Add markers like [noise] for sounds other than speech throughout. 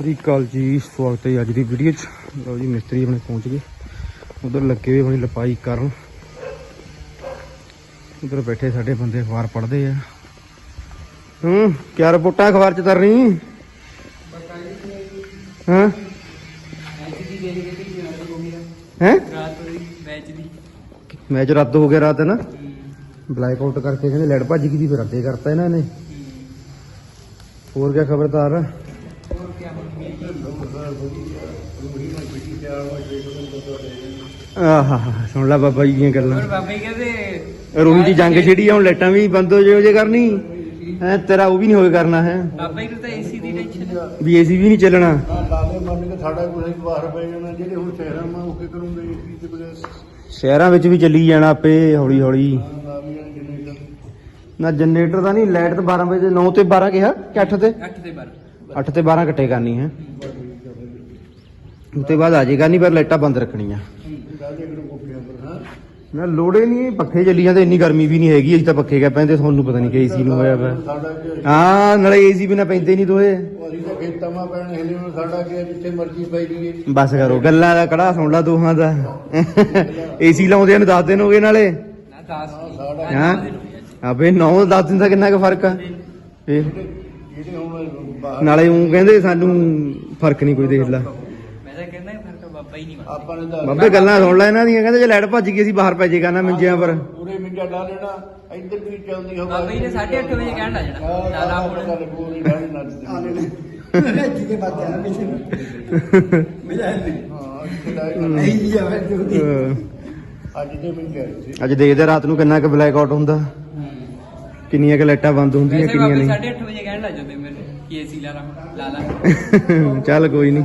ਸ੍ਰੀ ਅਕਾਲ ਜੀ, ਸਵਾਗਤ ਹੈ ਅੱਜ ਦੀ ਵੀਡੀਓ 'ਚ। ਲਓ ਜੀ, ਮਿਸਤਰੀ ਆਪਣੇ ਪਹੁੰਚ ਗਏ। ਉਧਰ ਲੱਗੇ ਹੋਏ ਆਪਣੀ ਲਪਾਈ ਕਰਨ। ਉਧਰ ਬੈਠੇ ਸਾਡੇ ਬੰਦੇ, ਅਖਬਾਰ ਪੜ੍ਹਦੇ ਆ। ਹੂੰ, ਕਿਆ ਰਿਪੋਰਟਾਂ ਅਖਬਾਰ 'ਚ ਤਰ ਹਾਂ? ਹੈ? ਮੈਚ ਰੱਦ ਹੋ ਗਿਆ ਰਾਤ ਨਾ? ਬਲੈਕ ਆਊਟ ਕਰਕੇ ਕਹਿੰਦੇ ਲੈਟ ਭੱਜ ਗਈ ਸੀ, ਫਿਰ ਰੱਦੇ ਕਰਤਾ ਇਹਨਾਂ ਨੇ। ਹੋਰ ਕਿਆ ਖਬਰਦਾਰ? ਆਹਾ ਸੁਣ ਲੈ ਬਾਬਾ ਜੀ ਦੀਆਂ ਗੱਲਾਂ। ਹੋਰ ਬਾਬੇ ਕਹਿੰਦੇ ਰੋਹੀ ਦੀ ਜੰਗ ਛਿੜੀ ਆ ਹੁਣ ਲਾਈਟਾਂ ਵੀ ਬੰਦ ਹੋ ਜੇ ਜੇ ਕਰਨੀ। ਹੈ ਤੇਰਾ ਉਹ ਵੀ ਨਹੀਂ ਹੋਏ ਕਰਨਾ ਹੈ। ਬਾਬਾ ਜੀ ਨੂੰ ਤਾਂ ਏਸੀ ਦੀ ਟੈਨਸ਼ਨ ਹੈ ਵੀ ਏਸੀ ਵੀ ਨਹੀਂ ਚੱਲਣਾ। ਲਾਲੇ ਮੰਨ ਕੇ ਸਾਡਾ ਕੋਈ ਬਾਹਰ ਪੈ ਜਾਣਾ ਜਿਹੜੇ ਹੁਣ ਸ਼ਹਿਰਾਂ ਮਾ ਉਹ ਕੀ ਕਰੂੰਗੇ ਏਸੀ ਤੇ ਬਗੈਰ ਸ਼ਹਿਰਾਂ ਵਿੱਚ ਵੀ ਚੱਲੀ ਜਾਣਾ ਆਪੇ ਹੌਲੀ ਹੌਲੀ ਜਨਰੇਟਰ ਨਾ ਜਨਰੇਟਰ ਦਾ ਨਹੀਂ ਲਾਈਟ ਤਾਂ 12 ਵਜੇ 9 ਤੇ 12 ਕਿਹਾ ਕਿ 8 ਤੇ? 8 ਦੇ 12 8 ਤੇ 12 ਕੱਟੇ ਕਰਨੀ ਹੈ। ਉਸ ਤੋਂ ਬਾਅਦ ਆ ਜਾਏਗਾ ਨਹੀਂ ਪਰ ਲਾਈਟਾਂ ਬੰਦ ਰੱਖਣੀਆਂ। ਕੋਪੀਆਂ ਪਰ ਹਾਂ? ਨਾ ਲੋੜੇ ਨਹੀਂ ਪੱਖੇ ਚੱਲੀ ਜਾਂਦੇ ਇੰਨੀ ਗਰਮੀ ਵੀ ਨਹੀਂ ਹੈਗੀ ਅਜੇ ਤਾਂ ਪੱਖੇ ਕਾ ਪੈਂਦੇ ਤੁਹਾਨੂੰ ਪਤਾ ਨਹੀਂ ਕਿ ਏਸੀ ਨੂੰ ਹੋਇਆ ਵਾ। ਸਾਡਾ ਕੀ ਹਾਂ ਨਾਲੇ ਏਸੀ ਬਿਨਾ ਪੈਂਦੇ ਨਹੀਂ ਦੋਏ ਉਹ ਅਸੀਂ ਤਾਂ ਖੇਤਾਂ ਮਾ ਪੈਣ ਹਿਲੇ ਹੁਣ ਸਾਡਾ ਕੀ ਹੈ, ਜਿੱਥੇ ਮਰਜ਼ੀ ਪੈ ਜੀਏ ਬਸ ਕਰੋ ਗੱਲਾਂ ਦਾ ਕੜਾ ਸੁਣ ਲਾ ਦੋਹਾਂ ਦਾ। ਏਸੀ ਲਾਉਂਦੇ ਨੂੰ 10 ਦਿਨ ਹੋ ਗਏ ਨਾਲੇ। ਨਾ 10 ਸਾਡਾ ਹਾਂ? ਆਪੇ 9 10 ਦਿਨ ਦਾ ਕਿੰਨਾ ਕੁ ਫ਼ਰਕ ਆ? ਬਾਹਰ ਨਾਲੇ ਉਹ ਕਹਿੰਦੇ ਸਾਨੂੰ ਫ਼ਰਕ ਨਹੀਂ ਕੋਈ ਦੇਖ ਲਾ। ਫਿਰ ਬਾਬਾ ਹੀ ਨਹੀਂ ਮੰਨਦਾ ਆਪਾਂ ਨੇ ਤਾਂ ਬਾਬੇ ਗੱਲਾਂ ਸੁਣ ਲੈ ਇਹਨਾਂ ਦੀਆਂ ਕਹਿੰਦੇ ਜੇ ਲਾਈਟ ਭੱਜ ਗਈ ਅਸੀਂ ਬਾਹਰ ਪੈ ਜਾਏਗਾ ਨਾ ਮੰਜਿਆਂ ਪਰ। ਪੂਰੇ ਮਿੰਜਾ ਡਾ ਲੈਣਾ ਇੱਧਰ ਵੀ ਚੱਲਦੀ ਹਵਾ। ਬਾਬਾ ਜੀ ਨੇ 8:30 ਵਜੇ ਕਹਿਣ ਲੱਗ ਜਾਣਾ। ਹੁਣ। ਗੱਲ ਪੂਰੀ ਢਾਣੀ ਨਾ ਜਿਹਦੇ ਬਾਤ ਹੈ ਪਿੱਛੇ ਮਿਲਿਆ ਨਹੀਂ ਹਾਂ ਨਹੀਂ ਜੀ ਆਵੇ ਜੋ ਅਹ ਅੱਜ ਦੇ ਮਿੰਜਾ ਇੱਥੇ ਅੱਜ ਦੇਖਦੇ ਆ ਰਾਤ ਨੂੰ ਕਿੰਨਾ ਕੁ ਬਲੈਕ ਆਊਟ ਹੁੰਦਾ। ਕਿੰਨੀਆਂ ਕੁ ਲਾਈਟਾਂ ਬੰਦ ਹੁੰਦੀਆਂ ਵੈਸੇ ਕਿੰਨੀਆਂ ਬਾਬਾ ਨਹੀਂ 8:30 ਵਜੇ ਕਹਿਣ ਲੱਗ ਜਾਂਦੇ ਮੈਨੂੰ ਕਿ ਏਸੀ ਲਾ ਲਾ ਲਾਲਾ [laughs] ਚੱਲ ਕੋਈ ਨਹੀਂ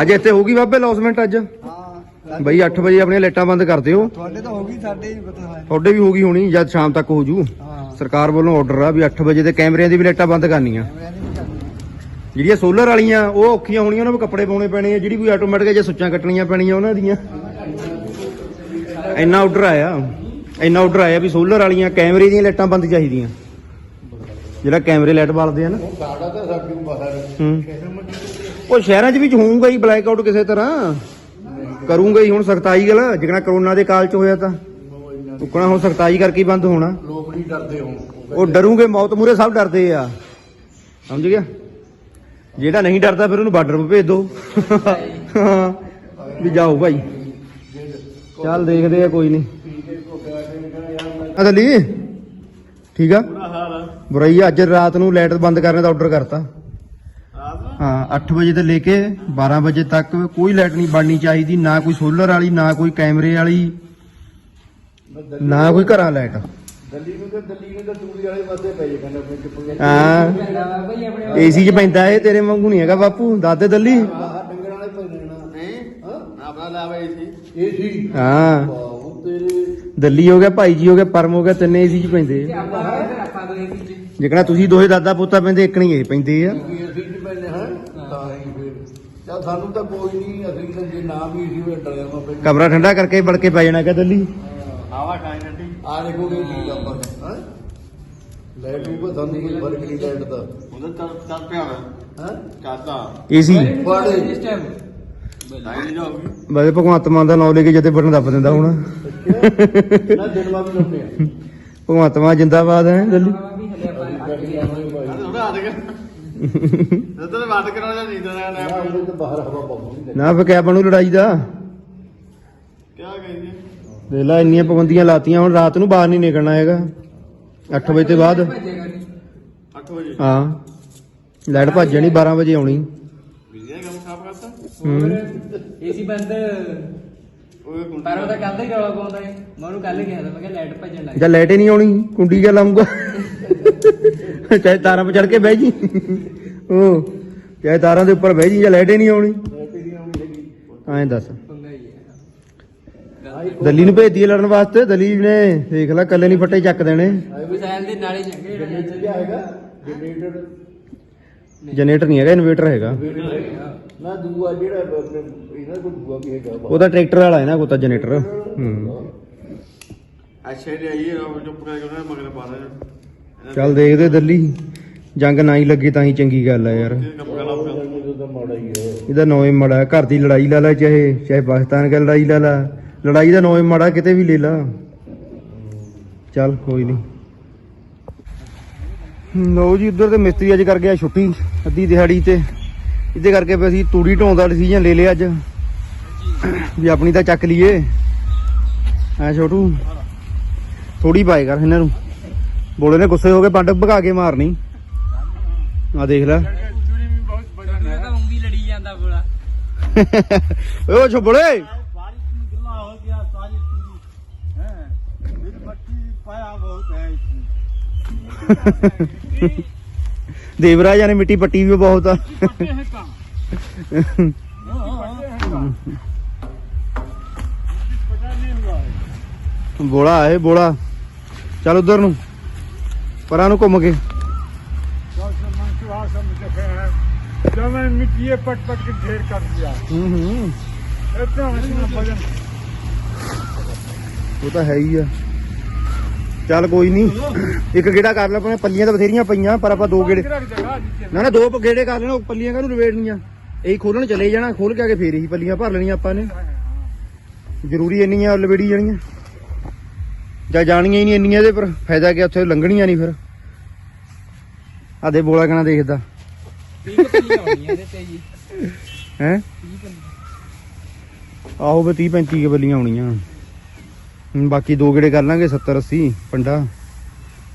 ਅੱਜ ਇੱਥੇ ਹੋਊਗੀ ਬਾਬੇ ਲੌਸਮੈਂਟ ਅੱਜ? ਹਾਂ। ਬਈ 8 ਵਜੇ ਆਪਣੀਆਂ ਲਾਈਟਾਂ ਬੰਦ ਕਰ ਦਿਓ। ਤੁਹਾਡੇ ਤਾਂ ਹੋ ਗਈ ਸਾਡੇ ਹੀ ਪਤਾ ਹੈ। ਤੁਹਾਡੇ ਵੀ ਹੋਊਗੀ ਹੋਣੀ ਜਦ ਸ਼ਾਮ ਤੱਕ ਹੋ। ਜੂ ਸਰਕਾਰ ਵੱਲੋਂ ਆਰਡਰ ਆ ਵੀ 8 ਵਜੇ ਤੇ ਕੈਮਰਿਆਂ ਦੀ ਵੀ ਲਾਈਟਾਂ ਬੰਦ ਕਰਨੀਆਂ। ਦੀ ਜਿਹੜੀਆਂ ਸੋਲਰ ਵਾਲੀਆਂ ਉਹ ਔਖੀਆਂ ਹੋਣੀਆਂ ਉਹਨਾਂ ਨੂੰ ਕੱਪੜੇ ਪਾਉਣੇ ਪੈਣੇ ਆ। ਜਿਹੜੀ ਕੋਈ ਆਟੋਮੈਟਿਕ ਜੇ ਸੁੱਚਾਂ ਕੱਟਣੀਆਂ ਪੈਣੀਆਂ ਉਹਨਾਂ ਦੀਆਂ। ਇੰਨਾ ਆਰਡਰ ਆਇਆ। ਇੰਨਾ ਆਰਡਰ ਆਇਆ ਵੀ ਸੋਲਰ ਵਾਲੀਆਂ ਕੈਮਰੇ ਦੀਆਂ ਲਾਈਟਾਂ ਬੰਦ ਚਾਹੀਦੀਆਂ। ਜਿਹੜਾ ਕੈਮਰੇ ਲਾਈਟ ਬਾਲਦੇ ਆ ਨਾ। ਸਾਡਾ ਤਾਂ ਸਭ ਨੂੰ ਬਾਹਰ ਹੂੰ। ਉਹ ਸ਼ਹਿਰਾਂ 'ਚ ਵੀ ਹੋਊਗਾ ਹੀ ਬਲੈਕ ਆਊਟ ਕਿਸੇ ਤਰ੍ਹਾਂ। ਕਰੂੰਗਾ ਹੀ ਹੁਣ ਸਖਤਾਈ ਗੱਲ ਜਿਕਣਾ ਕਰੋਨਾ ਦੇ ਕਾਲ 'ਚ ਹੋਇਆ ਤਾਂ। ਟੁਕਣਾ ਹੁਣ ਸਖਤਾਈ ਕਰਕੇ ਹੀ ਬੰਦ ਹੋਣਾ। ਲੋਕ ਨਹੀਂ ਡਰਦੇ ਹੁਣ। ਉਹ ਡਰੂਗੇ ਮੌਤ ਮੂਰੇ ਸਭ ਡਰਦੇ ਆ। ਸਮਝ ਗਿਆ? ਜਿਹੜਾ ਨਹੀਂ ਡਰਦਾ ਫਿਰ ਉਹਨੂੰ ਬਾਰਡਰ 'ਤੇ ਭੇਜ ਦੋ। ਹਾਂ ਵੀ ਜਾਓ ਭਾਈ। ਚੱਲ ਦੇਖਦੇ ਆ ਕੋਈ ਨਹੀਂ। ਅਦਲੀ ਠੀਕ ਆ। ਬੁਰਾਈ ਅੱਜ ਰਾਤ ਨੂੰ ਲਾਈਟ ਬੰਦ ਕਰਨ ਦਾ ਆਰਡਰ ਕਰਤਾ। ਹਾਂ 8 ਵਜੇ ਤੋਂ ਲੈ ਕੇ 12 ਵਜੇ ਤੱਕ ਕੋਈ ਲਾਈਟ ਨਹੀਂ ਬਣਨੀ ਚਾਹੀਦੀ ਨਾ ਕੋਈ ਸੋਲਰ ਵਾਲੀ ਨਾ ਕੋਈ ਕੈਮਰੇ ਵਾਲੀ ਨਾ ਕੋਈ ਘਰਾਂ ਲਾਈਟ। ਦਿੱਲੀ ਨੂੰ ਤਾਂ ਦਿੱਲੀ ਨੂੰ ਤਾਂ ਤੂੜੀ ਵਾਲੇ ਪਾਸੇ ਪੈ ਜੇ ਕਹਿੰਦਾ ਆਪਣੇ ਚੁੱਪ ਗਿਆ ਹਾਂ। ਬਾਬਾ ਜੀ ਆਪਣੇ ਏਸੀ 'ਚ ਪੈਂਦਾ ਏ ਤੇਰੇ ਵਾਂਗੂ ਨਹੀਂ ਹੈਗਾ ਬਾਪੂ ਦਾਦੇ ਦੱਲੀ। ਬਾਹਰ ਡੰਗਰ ਵਾਲੇ ਪੈ ਜਾਣਾ ਹੈ? ਹਾਂ? ਆਪਣਾ ਲਾਵਾ ਏਸੀ ਏਸੀ ਹਾਂ। ਬਾਹੂ ਤੇਰੇ ਦੱਲੀ ਹੋ ਗਿਆ ਭਾਈ ਜੀ ਹੋ ਗਿਆ ਪਰਮ ਹੋ ਗਿਆ ਤਿੰਨੇ ਏਸੀ 'ਚ ਪੈਂਦੇ। ਆ ਆਪਾਂ ਕਹਿੰਦੇ ਆਪਾਂ ਦੋ ਏਸੀ ਚ ਜਿਕਣਾ ਤੁਸੀਂ ਦੋਹੇ ਦਾਦਾ ਪੋਤਾ ਪੈਂਦੇ ਇੱਕਣੀ ਇਹ ਪੈਂਦੇ ਆ। ਕੀ ਏਸੀ ਚ ਪੈਨੇ ਹਾਂ? ਤਾਂ ਹੀ ਫਿਰ। ਚਲ ਸਾਨੂੰ ਤਾਂ ਕੋਈ ਨਹੀਂ ਅਸੀਂ ਤਾਂ ਜੇ ਨਾ ਵੀ ਏਸੀ ਵਿੱਚ ਡਰਿਆ ਮਾ ਪੈ ਕਮਰਾ ਠੰਡਾ ਕਰਕੇ ਵੜ ਕੇ ਪੈ ਜਾਣਾ ਕਹ ਦੱਲੀ। ਆਵਾ ਟਾਈਮ ਠੰਡੀ। ਆ ਦੇਖੋ ਇਹ ਕੀ ਆਪਾਂ ਹੈ? ਲਾਈਟ ਨੂੰ ਤੁਹਾਨੂੰ ਕੋਈ ਫ਼ਰਕ ਨਹੀਂ ਲਾਈਟ ਦਾ। ਉਹਦਾ ਚੱਲ ਚੱਲ ਪਿਆ ਵਾ ਹੈ? ਚਾਹਤਾ ਏਸੀ। ਬੜੇ। ਇਸ ਟਾਈਮ ਨਹੀਂ ਜਾਊਗੀ। ਬਦੇ ਭਗਵੰਤ ਮਾਨ ਦਾ ਨਾਮ ਲੈ ਕੇ ਜਦੇ ਬਟਨ ਦੱਬ ਦਿੰਦਾ ਹੁਣ। ਨਾ ਵੀ ਭਗਵੰਤ ਮਾਨ ਜਿੰਦਾਬਾਦ ਹੈ ਦੱਲੀ। [laughs] ਨਾ ਉਹਦੇ ਤੇ ਬਾਹਰ ਹਵਾ ਪਾਉਂਦੀ ਨਾ ਫੇ ਕਿਆ ਬਣੂ ਲੜਾਈ ਦਾ? ਕਿਆ ਕਹਿੰਦੇ ਦੇਖ ਲੈ ਇੰਨੀਆਂ ਪਾਬੰਦੀਆਂ ਲਾਤੀਆਂ ਹੁਣ ਰਾਤ ਨੂੰ ਬਾਹਰ ਨਹੀਂ ਨਿਕਲਣਾ ਹੈਗਾ। 8 ਵਜੇ ਤੋਂ ਬਾਅਦ। ਭੱਜੇਗਾ ਨਹੀਂ 8 ਵਜੇ? ਹਾਂ। ਲਾਈਟ ਭੱਜ ਜਾਣੀ 12 ਵਜੇ ਆਉਣੀ। ਬਿਜਲੀ ਦਾ ਕੰਮ ਖਰਾਬ ਕਰਤਾ? ਹੂੰ। ਏਸੀ ਬੰਦ। ਉਹ ਕੁੰਡੀ। ਪਰ ਉਹ ਤਾਂ ਕੱਲ ਦਾ ਹੀ ਰੌਲਾ ਪਾਉਂਦਾ ਹੈ ਮੈਂ ਉਹਨੂੰ ਕੱਲ ਕਿਹਾ ਤਾਂ ਮੈਂ ਕਿਹਾ ਲਾਈਟ ਭੱਜਣ ਲੱਗ ਜਾਂ ਲਾਈਟ ਹੀ ਨਹੀਂ ਆਉਣੀ ਕੁੰਡੀ ਲਾਉਂਗਾ ਚਾਹੇ ਤਾਰਾਂ 'ਤੇ ਚੜ ਕੇ ਬਹਿ ਜੀ। ਉਹ ਚਾਹੇ ਤਾਰਾਂ ਦੇ ਉੱਪਰ ਬਹਿ ਜੀ ਜਾਂ ਲਾਈਟ ਨਹੀਂ ਆਉਣੀ। ਐਂ ਦੱਸ। ਦਿੱਲੀ ਨੂੰ ਭੇਜ ਲੜਨ ਵਾਸਤੇ, ਦਿੱਲੀ ਨੇ ਦੇਖ ਲੈ ਕੱਲੇ ਨਹੀਂ ਫੱਟੇ ਚੱਕ ਦੇਣੇ। ਮਿਸਾਈਲ ਦੇ ਨਾਲੇ ਜਨਰੇਟਰ ਜਨਰੇਟਰ ਨਹੀਂ ਹੈਗਾ, ਇਨਵੇਟਰ ਹੈਗਾ। ਨਾ ਦੂਆ ਜਿਹੜਾ ਇਹਨਾਂ ਕੋਲ ਦੂਆ ਵੀ ਹੈਗਾ ਉਹਦਾ ਟਰੈਕਟਰ ਵਾਲਾ ਹੈ ਨਾ ਕੋਤਾ ਜਨਰੇਟਰ। ਹੂੰ। ਅੱਛਾ ਜੀ, ਆਈਏ ਚੁੱਪ ਕਰਕੇ ਉਹਨਾਂ ਮਗਰ ਪਾ ਦੇਣਾ ਚੱਲ ਦੇਖਦੇ ਦਿੱਲੀ, ਜੰਗ ਨਾ ਹੀ ਲੱਗੇ ਤਾਂ ਹੀ ਚੰਗੀ ਗੱਲ ਆ ਯਾਰ। ਇਹਦਾ ਨੌਵੇਂ ਮਾੜਾ, ਘਰ ਦੀ ਲੜਾਈ ਲਾ ਲਾ ਚਾਹੇ ਚਾਹੇ ਪਾਕਿਸਤਾਨ ਦੀ ਲੜਾਈ ਲਾ ਲਾ। ਲੜਾਈ ਦਾ ਨੌਵੇਂ ਮਾੜਾ, ਕਿਤੇ ਵੀ ਲੈ ਲਾ। ਚੱਲ ਕੋਈ ਨਹੀਂ ਲਓ ਜੀ, ਉਧਰ ਤੇ ਮਿਸਤਰੀ ਅੱਜ ਕਰ ਗਿਆ ਛੁੱਟੀ, ਅੱਧੀ ਦਿਹਾੜੀ ਤੇ। ਇਹਦੇ ਕਰਕੇ ਵੀ ਅਸੀਂ ਤੂੜੀ ਢੋਣ ਦਾ ਡਿਸੀਜਨ ਲੈ ਲਿਆ ਅੱਜ। ਵੀ ਆਪਣੀ ਤਾਂ ਚੱਕ ਲਈਏ। ਐ ਛੋਟੂ ਥੋੜੀ ਪਾਏ ਕਰ ਇਹਨਾਂ ਨੂੰ। ਬੋਲੇ ਨੇ ਗੁੱਸੇ ਹੋ ਕੇ ਬੰਡ ਭਗਾ ਕੇ ਮਾਰਨੀ। ਆ ਦੇਖ ਲੈ। [laughs] ਓਏ ਓ ਛੋਬੜੇ। [laughs] ਦੇਵਰਾਜ ਨੇ ਮਿੱਟੀ ਪੱਟੀ ਵੀ ਬਹੁਤ ਆ। ਬੋਲਾ ਹੈ ਬੋਲਾ। ਚੱਲ ਉਧਰ ਨੂੰ। ਪਰਾਂ ਨੂੰ ਘੁੰਮ ਕੇ सबसे मंसूहा सब देखे हैं जब मैंने मिट्टी पट पट के ढेर कर दिया ਹੂੰ ਹੂੰ इतना इतना वजन ਉਹ ਤਾਂ ਹੈ ਹੀ ਆ ਚੱਲ ਕੋਈ ਨਹੀਂ ਇੱਕ ਗੇੜਾ ਕਰ ਲੈ ਆਪਣੇ ਪੱਲੀਆਂ ਤਾਂ ਬਥੇਰੀਆਂ ਪਈਆਂ ਪਰ ਆਪਾਂ ਦੋ ਗੇੜੇ रख देगा नीचे ਨਾ ਨਾ ਦੋ ਗੇੜੇ ਕਰ ਲੈਣਾ ਉਹ ਪੱਲੀਆਂ ਕਾਹਨੂੰ ਲਵੇੜਨੀਆਂ ਇਹੀ ਖੋਲਣ ਚਲੇ ਜਾਣਾ ਖੋਲ ਕੇ ਆ ਕੇ ਫੇਰ ਹੀ ਪੱਲੀਆਂ ਭਰ ਲੈਣੀਆਂ ਆਪਾਂ ਨੇ ਜ਼ਰੂਰੀ ਇੰਨੀਆਂ ਲਵੇੜੀ ਜਾਣੀਆਂ ਜਾਂ ਜਾਣੀਆਂ ਹੀ ਨਹੀਂ ਇੰਨੀਆਂ ਇਹਦੇ ਪਰ ਫਾਇਦਾ ਕੀ ਉੱਥੇ ਲੰਘਣੀਆਂ ਨਹੀਂ ਫਿਰ। ਆ ਦੇ ਬੋਲਾ ਕਣਾ ਦੇਖਦਾ? 30 ਪੱਲੀਆਂ ਹੋਣੀਆਂ ਇਹਦੇ ਤੇ ਜੀ ਹੈ? 30 ਆਹੋ ਵੀ 30 35 ਕੇ ਬੱਲੀਆਂ ਆਉਣੀਆਂ। ਬਾਕੀ ਦੋ ਗੇੜੇ ਕਰ ਲਾਂਗੇ 70 80 ਪੰਡਾ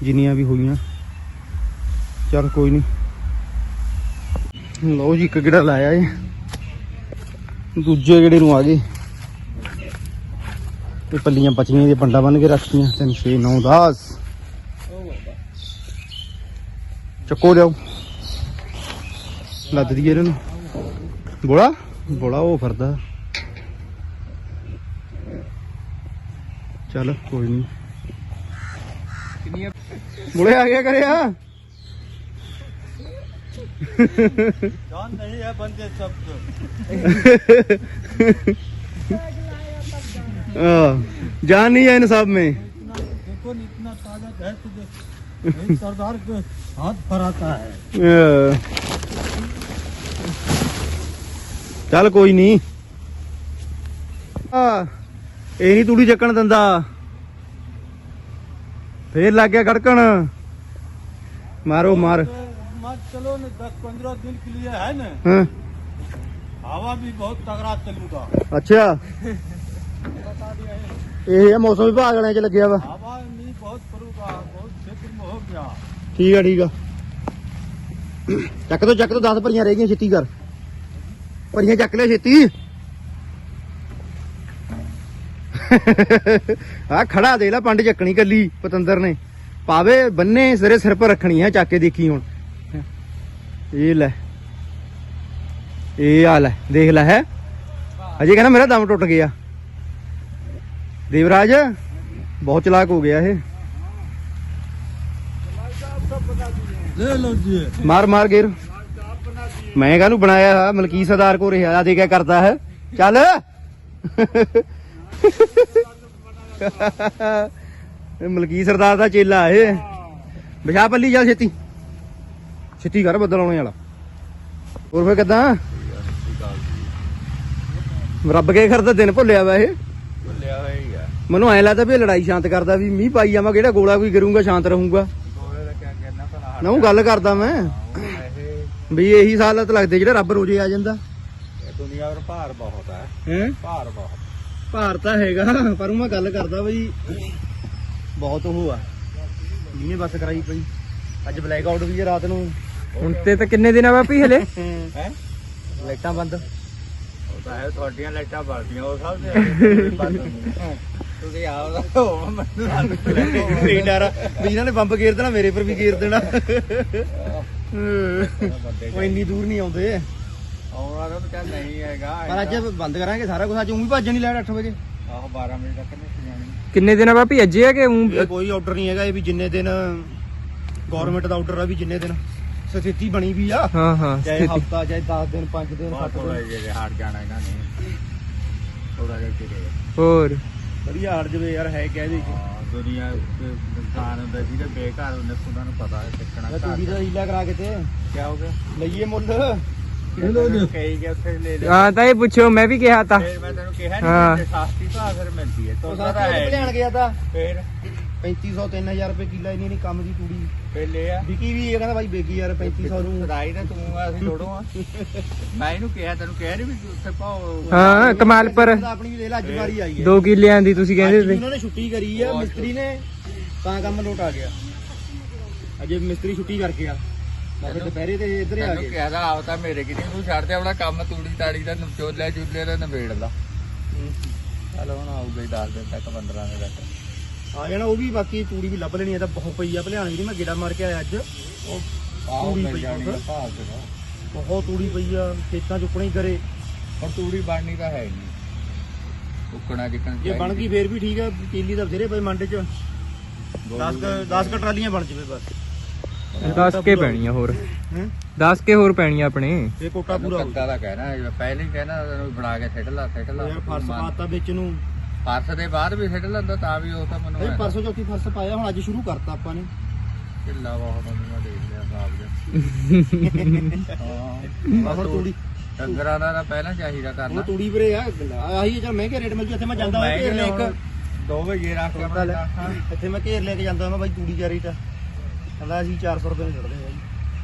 ਜਿੰਨੀਆਂ ਵੀ ਹੋਈਆਂ। ਚਲ ਕੋਈ ਨਹੀਂ। ਲਓ ਜੀ, ਇੱਕ ਗੇੜਾ ਲਾਇਆ ਏ। ਦੂਜੇ ਗੇੜੇ ਨੂੰ ਆ ਗਏ। ਤੇ ਪੱਲੀਆਂ ਬਚੀਆਂ ਦੀਆਂ ਬੰਡਾ ਬਣ ਕੇ ਰੱਖੀਆਂ 3 6 9 10 ਚੱਕੋ ਲਿਓ ਲੱਦ ਦਈਏ ਇਹਨਾਂ ਨੂੰ। ਬੋਲਾ? ਬੋਲਾ ਉਹ ਫਰਦਾ ਚੱਲ ਕੋਈ ਨਹੀਂ ਕਿੰਨੀਆਂ ਮੁੜੇ ਆ ਗਿਆ ਕਰਿਆ। ਜਾਨ ਨਹੀਂ ਹੈ ਬੰਦੇ ਸਭ ਤੋਂ। [laughs] जान नहीं है इन सब में इतना देखो न इतना ताजा है तो देख यही सरदार के हाथ फराता है ਅਹ, ਚੱਲ ਕੋਈ ਨਹੀਂ ਆ ਇਹ ਨਹੀਂ ਤੂੜੀ ਚੱਕਣ ਦਿੰਦਾ ਫੇਰ ਲੱਗ ਗਿਆ ਖੜਕਣ ਮਾਰੋ ਮਾਰ मत चलो न दस पंद्रह दिन के लिए है न ਹਾਂ हवा भी बहुत तगड़ा चलूगा ਅੱਛਾ ਇਹ ਹੈ ਮੌਸਮ ਵਿਭਾਗ ਵਾਲਿਆਂ 'ਚ ਲੱਗਿਆ ਵਾ। ਠੀਕ ਆ ਠੀਕ ਆ। ਚੱਕ ਤੋਂ ਚੱਕ ਤੋਂ 10 ਭਰੀਆਂ ਰਹਿ ਗਈਆਂ ਛੇਤੀ ਕਰ। ਭਰੀਆਂ ਚੱਕ ਲੈ ਛੇਤੀ। ਆ ਖੜਾ ਦੇ ਲੈ, ਪੰਡ ਚੱਕਣੀ ਕੱਲੀ, ਪਤੰਦਰ ਨੇ। ਪਾਵੇ ਬੰਨੇ ਸਿਰੇ ਸਿਰ ਪਰ ਰੱਖਣੀ ਹੈ ਚੱਕ ਕੇ ਦੇਖੀ ਹੁਣ। ਇਹ ਲੈ। ਇਹ ਹਾਲ ਹੈ ਦੇਖ ਲੈ ਹੈ। ਅਜੇ ਕਹਿੰਦਾ ਮੇਰਾ ਦਮ ਟੁੱਟ ਗਿਆ। ਦੇਵਰਾਜ ਬਹੁਤ ਚਲਾਕ ਹੋ ਗਿਆ ਇਹ। ਮਾਰ ਮਾਰ ਗੇਰ। ਮੈਂ ਕਾਹਨੂੰ ਬਣਾਇਆ ਮਲਕੀ ਸਰਦਾਰ ਕੋ ਰਿਹਾ ਦੇ ਕਿਆ ਕਰਦਾ ਹੈ? ਚੱਲ। ਮਲਕੀ ਸਰਦਾਰ ਦਾ ਚੇਲਾ ਇਹ। ਵਿਸ਼ਾ ਪੱਲੀ ਜਾ ਛੇਤੀ। ਛੇਤੀ ਕਰ ਬਦਲ ਆਉਣੇ ਵਾਲਾ। ਹੋਰ ਫੇ ਕਿਦਾਂ? ਰੱਬ ਕੇ ਖਰਦਾ ਦਿਨ ਭੁੱਲਿਆ ਵਾ ਇਹ। ਮੈਨੂੰ ਐ ਲੱਗਦਾ ਵੀ ਇਹ ਲੜਾਈ ਸ਼ਾਂਤ ਕਰਦਾ ਵੀ ਮੀਂਹ ਪਾਈ ਜਾਵਾਂ ਕਿਹੜਾ ਗੋਲਾ ਕੋਈ ਕਰੂੰਗਾ ਸ਼ਾਂਤ ਰਹੂੰਗਾ। ਗੋਲੇ ਦਾ ਕਿਆ ਕਹਿਣਾ ਭਲਾ ਨਾ ਉਹ ਗੱਲ ਕਰਦਾ ਮੈਂ। ਵੀ ਇਹੀ ਹਾਲਤ ਲੱਗਦੇ ਜਿਹੜਾ ਰੱਬ ਰੋਜੇ ਆ ਜਾਂਦਾ। ਦੁਨੀਆ ਪਰ ਭਾਰ ਬਹੁਤ ਹੈ ਹੈ? ਭਾਰ ਬਹੁਤ। ਭਾਰ ਤਾਂ ਹੈਗਾ ਪਰ ਉਹ ਮੈਂ ਗੱਲ ਕਰਦਾ ਬਈ ਬਹੁਤ ਉਹ ਆ। ਜਿਹਨੇ ਬਸ ਕਰਾਈ ਪਈ। ਅੱਜ ਬਲੈਕ ਆਊਟ ਵੀ ਹੈ ਰਾਤ ਨੂੰ। ਹੁਣ ਤੇ ਤਾਂ ਕਿੰਨੇ ਦਿਨ ਆ ਬਾਪੀ ਹਲੇ? ਹੈ? ਲਾਈਟਾਂ ਬੰਦ। ਉਹ ਤਾਂ ਹੈ ਤੁਹਾਡੀਆਂ ਲਾਈਟਾਂ ਬਲਦੀਆਂ ਉਹ ਸਭ ਦੇ। ਬੰਦ [laughs] ਤੁਸੀਂ ਆਪ ਹੋ ਮੈਨੂੰ ਨਹੀਂ ਡਰ ਵੀ ਇਹਨਾਂ ਨੇ ਬੰਬ ਗੇਰ ਦੇਣਾ ਮੇਰੇ ਪਰ ਵੀ ਗੇਰ ਦੇਣਾ। ਉਹ ਇੰਨੀ ਦੂਰ ਨਹੀਂ ਆਉਂਦੇ। ਆਉਣਾ ਤਾਂ ਚੱਲ ਨਹੀਂ ਹੈਗਾ ਪਰ ਅੱਜ ਬੰਦ ਕਰਾਂਗੇ ਸਾਰਾ ਕੁਝ ਅੱਜ ਉਂ ਵੀ ਭੱਜ ਨਹੀਂ ਲੈਣ 8 ਵਜੇ। ਆਹੋ 12 ਵਜੇ ਤੱਕ ਨਹੀਂ ਜਾਣੀ। ਕਿੰਨੇ ਦਿਨ ਆ ਬਾਪੀ ਅੱਜੇ ਆ ਕਿ ਇਹ ਕੋਈ ਆਰਡਰ ਨਹੀਂ ਹੈਗਾ ਇਹ ਵੀ ਜਿੰਨੇ ਦਿਨ ਗਵਰਨਮੈਂਟ ਦਾ ਆਰਡਰ ਆ ਵੀ ਜਿੰਨੇ ਦਿਨ ਸਥਿਤੀ ਬਣੀ ਵੀ ਆ। ਹਾਂ ਹਾਂ ਚਾਹੇ। ਹਫਤਾ ਚਾਹੇ 10 ਦਿਨ 5 ਦਿਨ ਬਹੁਤ 7 ਥੋੜਾ ਦਿਨ ਜਿਹਾ ਹਾਰ ਜਾਣਾ ਇਹਨਾਂ ਨੇ। ਥੋੜਾ ਜਿਹਾ ਹੋਰ? ਵਧੀਆ ਹਟ ਜਵੇ ਯਾਰ ਹੈ ਕਹਿ ਦੇ ਹਾਂ ਦੁਨੀਆ ਦੇ ਨੁਕਸਾਨ ਹੁੰਦਾ ਜਿਹਦੇ ਬੇਘਰ ਹੁੰਦੇ ਉਹਨਾਂ ਨੂੰ ਪਤਾ ਹੈ ਟਿਕਣਾ ਤੂੜੀ ਦਾ। ਹੀਲਾ ਕਰਾ ਕੇ ਤੇ। ਕੀ ਹੋ ਗਿਆ? ਲਈਏ ਮੁੱਲ। ਕਹੀ ਗਿਆ ਉੱਥੇ ਲੈ ਲੈ। ਹਾਂ ਤਾਂ ਇਹ ਪੁੱਛੋ ਮੈਂ ਵੀ ਕਿਹਾ ਤਾਂ। ਫਿਰ ਮੈਂ ਤੈਨੂੰ ਕਿਹਾ ਹਾਂ। ਨਹੀਂ ਸਸਤੀ ਭਾਅ ਫਿਰ ਮਿਲਦੀ ਹੈ ਤੋਂ ਸਾਥ ਭਲਿਆਣ ਗਿਆ ਤਾਂ। ਫਿਰ? 3500 3000 ਰੁਪਏ ਕਿੱਲਾ ਹੀ ਨਹੀਂ ਕੰਮ ਦੀ ਤੂੜੀ। ਫਿਰ ਲੈ ਆ। ਵਿਕੀ ਵੀ ਇਹ ਕਹਿੰਦਾ ਬਾਈ ਬੇਗੀ ਯਾਰ 3500 ਨੂੰ। ਸਦਾਈ ਨਾ ਤੂੰ ਆ, ਅਸੀਂ ਥੋੜੋ ਆ। [laughs] ਮੈਂ ਇਹਨੂੰ ਕਿਹਾ ਤੈਨੂੰ ਕਹਿ ਰਹੀ ਵੀ ਤੂੰ ਉੱਥੇ ਪਾਓ। ਹਾਂ ਕਮਾਲਪੁਰ। ਤਾਂ ਆਪਣੀ ਵੀ ਦੇ ਲਾ ਅੱਜ ਵਾਰੀ ਆਈ ਹੈ। 2 ਕਿੱਲਿਆਂ ਦੀ ਤੁਸੀਂ ਅੱਜ ਕਹਿੰਦੇ ਵੀ ਸੀ। ਉਹਨਾਂ ਨੇ ਛੁੱਟੀ ਕਰੀ ਆ ਮਿਸਤਰੀ ਨੇ ਤਾਂ ਕੰਮ ਲੋਟ ਆ ਗਿਆ। ਅਜੇ ਮਿਸਤਰੀ ਛੁੱਟੀ ਕਰਕੇ ਆ। ਬਾਕੀ ਦੁਪਹਿਰੇ ਤੇ ਇੱਧਰ ਹੀ ਆ ਤੈਨੂੰ ਗਏ। ਕਿਹਾ ਤਾਂ ਆਪ ਤਾਂ ਮੇਰੇ ਕਿਤੇ ਤੂੰ ਛੱਡ ਦੇ ਆਪਣਾ ਕੰਮ ਤੂੜੀ ਤਾੜੀ ਦਾ ਨਚੋਲੇ ਚੁੱਲੇ ਦਾ ਨਵੇੜ ਲਾ। ਚੱਲ ਹੁਣ ਆਊਗਾ ਹੀ 10 ਦਿਨ ਤੱਕ 15 ਦਿਨ ਤੱਕ। ਆ ਜਾਣਾ ਉਹ ਵੀ ਬਾਕੀ ਤੂੜੀ ਵੀ ਲੱਭ ਲੈਣੀ ਆ ਤਾਂ ਬਹੁਤ ਪਈ ਆ ਭਲਿਆਣ ਜਿਹੜੀ ਮੈਂ ਗੇੜਾ ਮਾਰ ਕੇ ਆਇਆ ਅੱਜ। ਉਹ ਆਹ ਤੂੜੀ ਮਿਲ ਪਈ ਜਾਣੀ ਆ ਉੱਧਰ। ਭਾਅ ਤੇ ਨਾ। ਬਹੁਤ ਤੂੜੀ ਪਈ ਆ ਖੇਤਾਂ ਚੁੱਕਣੀ ਕਰੇ ਪਰ ਤੂੜੀ ਬਣਨੀ ਤਾਂ ਹੈ ਨਹੀਂ। ਉੱਕਣਾ ਜਿੱਕਣ ਜੇ ਬਣ ਗਈ ਫੇਰ ਵੀ ਠੀਕ ਆ ਕੀਲੀ ਦਾ ਬਥੇਰੇ ਪਏ ਮੰਡ ਚ। 10 10 ਕ ਟਰਾਲੀਆਂ ਬਣ ਜਵੇ ਬਸ। 10 ਕੇ ਪੈਣੀਆਂ ਹੋਰ। ਹੈਂ? 10 ਕੇ ਹੋਰ ਪੈਣੀਆਂ ਆਪਣੇ। ਇਹ ਕੋਟਾ ਪੂਰਾ ਹੋ ਕੱਦਾ ਦਾ ਕਹਿਣਾ ਹੈ, ਪਹਿਲੇ ਹੀ ਕਹਿਣਾ ਤੈਨੂੰ ਬਣਾ ਕੇ ਸਿੱਟ ਲਾ ਸਿੱਟ ਲਾ। ਯਾਰ ਫਰਸ਼ ਪਾਤਾ ਵਿੱਚ ਨੂੰ। ਫਰਸ਼ ਦੇ ਬਾਅਦ ਵੀ ਸਿੱਟ ਲੈਂਦਾ ਤਾਂ ਵੀ ਉਹ ਤਾਂ ਮੈਨੂੰ ਇਹ ਐਂ ਪਰਸੋਂ ਚੌਥੀ ਫਰਸ਼ ਪਾਇਆ ਹੁਣ ਅੱਜ ਸ਼ੁਰੂ ਕਰਤਾ ਆਪਾਂ ਨੇ। ਢਿੱਲਾ ਬਹੁਤ ਉਹਨੂੰ ਮੈਂ ਦੇਖ ਲਿਆ ਦੇ ਹਾਂ। ਆਹ ਹੁਣ ਤੂੜੀ। ਡੰਗਰਾਂ ਦਾ ਤਾਂ ਪਹਿਲਾਂ ਚਾਹੀਦਾ ਹੁਣ ਕਰਨਾ ਤੂੜੀ ਵੀਰੇ ਆ ਆਹੀ ਚਾ ਮਹਿੰਗੇ ਰੇਟ ਮਿਲ ਜੂ ਇੱਥੇ ਮੈਂ ਜਾਂਦਾ ਹਾਂ ਘੇਰ ਲੈ ਇੱਕ। ਦੋ ਵਜੇ ਰੱਖ ਕੇ ਪਤਾ ਲੈ। ਇੱਥੇ ਮੈਂ ਘੇਰ ਲੈ ਕੇ ਜਾਂਦਾ ਹਾਂ ਬਾਈ ਤੂੜੀ ਜਾ ਰੇਟ ਕਹਿੰਦਾ ਅਸੀਂ 400 ਰੁਪਏ ਨੂੰ ਛੱਡਦੇ ਆ ਬਾਈ।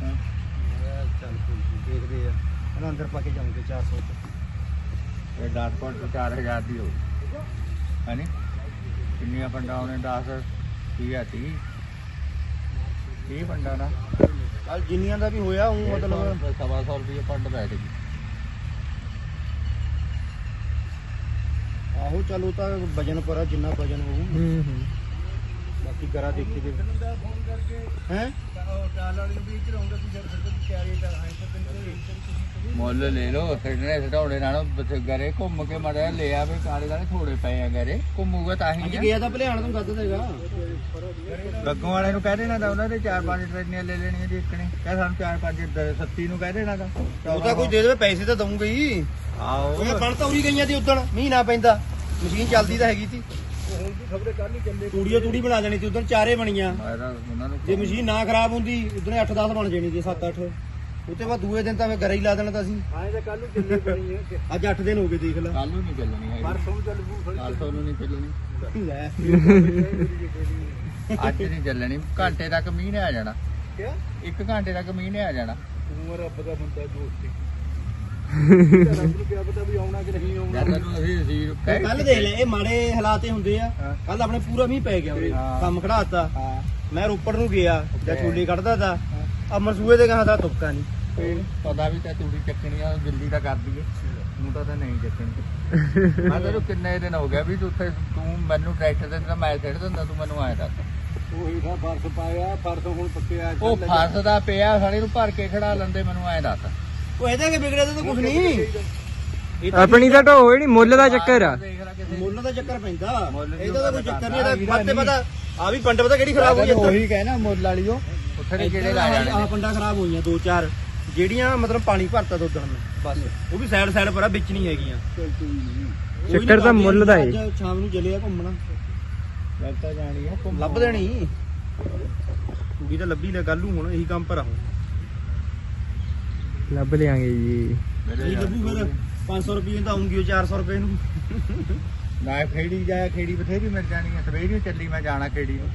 ਮੈਂ ਕਿਹਾ ਚੱਲ ਕੋਈ ਨੀ, ਦੇਖਦੇ ਆ। ਇਹਨਾਂ ਅੰਦਰ ਪਾ ਕੇ ਜਾਉਂਗੇ 400 ਤੇ ਇਹ 10 ਪੁਆਇੰਟ 4000 ਦੀ ਹੋ ਹੈਨੀ ਕਿੰਨੀਆਂ ਪੰਡਾ ਉਹਨੇ 10 30 ਆ 30 30 ਪੰਡਾ ਨਾ ਚੱਲ ਜਿੰਨੀਆਂ ਦਾ ਵੀ ਹੋਇਆ ਉਹ ਮਤਲਬ ਸਵਾ ਸੌ ਰੁਪਏ ਪੰਡ ਬੈਠ ਗਈ ਆਹੋ ਚੱਲ ਤਾਂ ਵਜਨ ਪਰ ਜਿੰਨਾ ਵਜਨ ਹੋਊ। ਹੂੰ ਹੂੰ। ਬਾਕੀ ਗਰਾ ਦੇਖੀ ਦੇ। ਹੈ? ਮੁੱਲ ਲੈ ਲਓ ਸਿੱਟਣੇ ਸਿਟਾਉਣੇ ਨਾਲੋਂ ਬਥੇ ਗਰੇ ਘੁੰਮ ਕੇ ਮੜਿਆ ਲੈ ਆਵੇ ਕਾਲੇ ਕਾਲੇ ਥੋੜੇ ਪਏ ਆ ਗਰੇ ਘੁੰਮੂਗਾ ਤਾਂ ਅੱਜ ਹੀ ਆ। ਗਿਆ ਤਾਂ ਭਲਿਆਣ ਤੋਂ ਗੱਦ ਦੇਗਾ ਗੱਗੋਂ ਵਾਲੇ ਨੂੰ ਕਹਿ ਦੇਣਾ ਤਾਂ ਉਹਨਾਂ ਦੇ 4-5 ਟ੍ਰੇਨੀਆਂ ਲੈ ਲੈਣੀਆਂ ਦੇਖਣੇ ਕਹਿ ਸਾਨੂੰ 4-5 ਸੱਤੀ ਨੂੰ ਕਹਿ ਦੇਣਾ ਤਾਂ। ਉਹ ਤਾਂ ਕੋਈ ਦੇ ਦੇਵੇ ਪੈਸੇ ਤਾਂ ਦਊਂਗਾ ਹੀ। ਆਓ ਉਹ ਬਣ ਤਾਂ ਉਰੀ ਗਈਆਂ ਸੀ ਉਦੋਂ ਮੀਂਹ ਨਾ ਪੈਂਦਾ। ਮਸ਼ੀਨ ਚੱਲਦੀ ਤਾਂ ਹੈਗੀ ਸੀ। ਤੂੜੀਓ ਤੂੜੀ ਬਣਾ ਦੇਣੀ ਸੀ ਉਦੋਂ ਚਾਰੇ ਬਣੀਆਂ। ਮੈਂ ਤਾਂ ਉਹਨਾਂ ਨੂੰ ਜੇ ਮਸ਼ੀਨ ਨਾ ਖਰਾਬ ਹੁੰਦੀ ਉਦੋਂ 8-10 ਬਣ ਜਾਣੀ ਸੀ 7-8 ਉਤੇ ਬਾਅਦ ਦੂਏ ਦਿਨ ਤਾਂ ਮੈਂ ਘਰੇ ਹੀ ਲਾ ਦੇਣਾ ਤਾਂ ਸੀ। ਆਏ ਤਾਂ ਕੱਲ ਨੂੰ ਚੱਲੇ ਪਣੀ ਹੈ। ਅੱਜ 8 ਦਿਨ ਹੋ ਗਏ ਦੇਖ ਲੈ। ਕੱਲ ਨੂੰ ਨਹੀਂ ਚੱਲਣੀ ਹੈਗੀ। ਪਰਸੋਂ ਚੱਲ ਨੂੰ ਨਹੀਂ ਚੱਲਣੀ। ਲੈ। ਅੱਜ ਨਹੀਂ ਚੱਲਣੀ ਘੰਟੇ ਤੱਕ ਮੀਂਹ ਨੇ ਆ ਜਾਣਾ। ਕਿਆ? ਇੱਕ ਘੰਟੇ ਤੱਕ ਮੀਂਹ ਨੇ ਆ ਜਾਣਾ। ਤੂੰ ਰੱਬ ਦਾ ਬੰਦਾ ਦੋਸਤ ਕਿਆ ਪਤਾ ਵੀ ਆਉਣਾ ਕਿ ਨਹੀਂ ਆਉਣਾ ਜਦ ਨੂੰ ਅਸੀਂ ਅਸੀਂ ਕਹਿ ਕੱਲ ਦੇਖ ਲੈ ਇਹ ਮਾੜੇ ਹਾਲਾਤ ਹੀ ਹੁੰਦੇ ਆ। ਹਾਂ। ਕੱਲ ਆਪਣੇ ਪੂਰਾ ਮੀਂਹ ਪੈ ਗਿਆ ਉਰੇ। ਹਾਂ। ਕੰਮ ਖੜਾਤਾ ਹਾਂ। ਮੈਂ ਰੋਪੜ ਨੂੰ ਗਿਆ ਜਾਂ Okay. ਛੋਲੇ ਕੱਢਦਾ ਤਾ। ਆ ਮਰਸੂਏ ਦੇ ਕਹਾ ਦਾ ਤੁਪਕਾ ਨਹੀਂ। ਫਿਰ ਪਤਾ ਵੀ ਤਾਂ ਤੂੜੀ ਚੱਕਣੀ ਆ ਦਿੱਲੀ ਦਾ ਕਰ ਦਈਏ। ਨੂੰ ਤਾਂ ਤਾਂ ਨਹੀਂ ਚੱਕਣੀ। ਮੈਂ ਤੈਨੂੰ ਕਿੰਨੇ ਦਿਨ ਹੋ ਗਿਆ ਵੀ ਤੂੰ ਉੱਥੇ ਤੂੰ ਮੈਨੂੰ ਟਰੈਕਟਰ ਦੇ ਤੇ ਮੈਂ ਸਿੱਟ ਦਿੰਦਾ ਤੂੰ ਮੈਨੂੰ ਆਇਆ ਦੱਸ। ਉਹੀ ਤਾਂ ਫਰਸ ਪਾਇਆ ਫਰਸ ਹੁਣ ਪੱਕਿਆ ਉਹ ਫਸਦਾ ਪਿਆ ਸਾਲੇ ਨੂੰ ਭਰ ਕੇ ਖੜਾ ਲੈਂਦੇ ਮੈਨੂੰ ਆਇਆ ਦੱਸ। ਉਹ ਇਹਦਾ ਕਿ ਵਿਗੜਿਆ ਤਾਂ ਕੁਝ ਨਹੀਂ। ਇਹ ਤਾਂ ਆਪਣੀ ਤਾਂ ਢੋ ਨਹੀਂ ਮੁੱਲ ਦਾ ਚੱਕਰ ਆ। ਦੇਖ ਲੈ ਕਿਸੇ ਮੁੱਲ ਦਾ ਚੱਕਰ ਪੈਂਦਾ। ਇਹਦਾ ਤਾਂ ਕੋਈ ਚੱਕਰ ਨਹੀਂ ਆਹ ਇਹਦਾ ਪੱਤੇ ਪਤਾ ਆ ਵੀ ਪੰਡ ਪਤਾ ਕਿਹੜੀ ਖਰਾਬ ਹੋਈ ਉਹੀ ਕਹਿਣਾ ਮੁੱਲ ਵਾਲੀ ਉਹ। ਉੱਥੇ ਦੇ ਕਿਹੜੇ ਲਾ ਜਾਣੇ ਆ ਨੇ। ਪੰਡਾ ਖਰਾਬ ਹੋਈਆਂ ਦੋ ਚਾਰ। ਜਿਹੜੀਆਂ ਮਤਲਬ ਪਾਣੀ ਭਰਤਾ ਦੁੱਧਣ ਨੂੰ ਬਸ ਉਹ ਵੀ ਸਾਈਡ ਸਾਈਡ ਪਰ ਆ ਵਿੱਚ ਨਹੀਂ ਹੈਗੀਆਂ। ਨੀ ਚੱਕਰ ਤਾਂ ਮੁੱਲ ਦਾ ਏ। ਅੱਜ ਸ਼ਾਮ ਨੂੰ ਚੱਲਿਆ ਘੁੰਮਣਾ। ਗੱਲ ਤਾਂ ਜਾਣੀ ਆ ਲੱਭ ਦੇਣੀ। ਕੁੜੀ ਤਾਂ ਲੱਭੀ ਲੈ ਗੱਲੂ ਹੁਣ ਇਹੀ ਕੰਮ ਪਰ ਆ ਲੱਭ ਲਿਆਂਗੇ ਜੀ। ਮੇਰੇ ਨਹੀਂ ਲੱਭੂ ਫਿਰ 500 ਰੁਪਏ ਤਾਂ ਆਉਂਗੀ ਉਹ 400 ਰੁਪਏ ਨੂੰ। ਨਾ ਖੇੜੀ ਜਾਇਆ ਖੇੜੀ ਬਥੇਰੀ ਮਿਲ ਜਾਣੀ ਆ। ਸਵੇਰ ਨੂੰ ਚੱਲੀ ਮੈਂ ਜਾਣਾ ਖੇੜੀ ਨੂੰ।